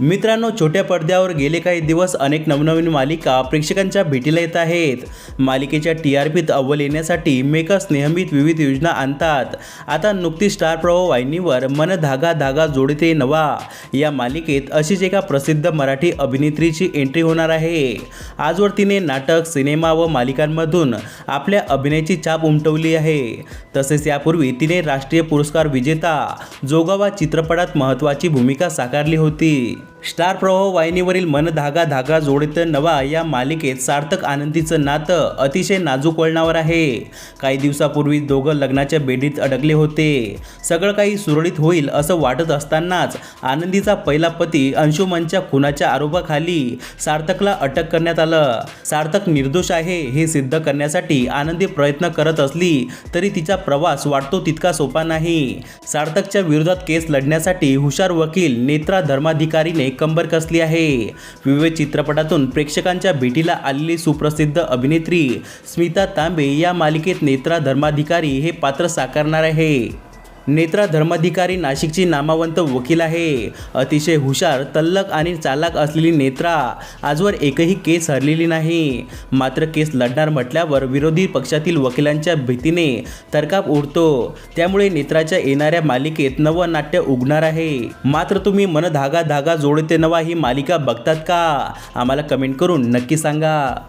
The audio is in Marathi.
मित्रांनो छोट्या पडद्यावर गेले काही दिवस अनेक नवनवीन मालिका प्रेक्षकांच्या भेटीला येत आहेत. मालिकेच्या टी आर पीत अव्वल येण्यासाठी मेकर्स नेहमीच विविध योजना आणतात. आता नुकतीच स्टार प्रवाह वाहिनीवर मन धागा धागा जोडते नवा. या मालिकेत अशीच एका प्रसिद्ध मराठी अभिनेत्रीची एंट्री होणार आहे. आजवर तिने नाटक सिनेमा व मालिकांमधून आपल्या अभिनयाची छाप उमटवली आहे. तसेच यापूर्वी तिने राष्ट्रीय पुरस्कार विजेता जोगावा चित्रपटात महत्त्वाची भूमिका साकारली होती. स्टार प्रवाह वाहिनीवरील मन धागा धागा जोडत नवा या मालिकेत सार्थक आनंदीचं नातं अतिशय नाजूक वळणावर आहे. काही दिवसापूर्वी दोघं लग्नाच्या बेडीत अडकले होते. सगळं काही सुरळीत होईल असं वाटत असतानाच आनंदीचा पहिला पती अंशुमनच्या खुनाच्या आरोपाखाली सार्थकला अटक करण्यात आलं. सार्थक निर्दोष आहे हे सिद्ध करण्यासाठी आनंदी प्रयत्न करत असली तरी तिचा प्रवास वाटतो तितका सोपा नाही. सार्थकच्या विरोधात केस लढण्यासाठी हुशार वकील नेत्रा धर्माधिकारीने कंबर कसली आहे? विविध चित्रपटातून प्रेक्षकांच्या भेटीला आलेली सुप्रसिद्ध अभिनेत्री स्मिता तांबे या मालिकेत नेत्रा धर्माधिकारी हे पात्र साकारणार आहे. नेत्रा धर्माधिकारी नाशिकची नामावंत वकील आहे. अतिशय हुशार तल्लक आणि चालाक असलेली नेत्रा आजवर एकही केस हरलेली नाही. मात्र केस लढणार म्हटल्यावर विरोधी पक्षातील वकिलांच्या भीतीने तरकाप उडतो. त्यामुळे नेत्राच्या येणाऱ्या मालिकेत नवं नाट्य उगणार आहे. मात्र तुम्ही मन धागा धागा जोडते नवा ही मालिका बघतात का? आम्हाला कमेंट करून नक्की सांगा.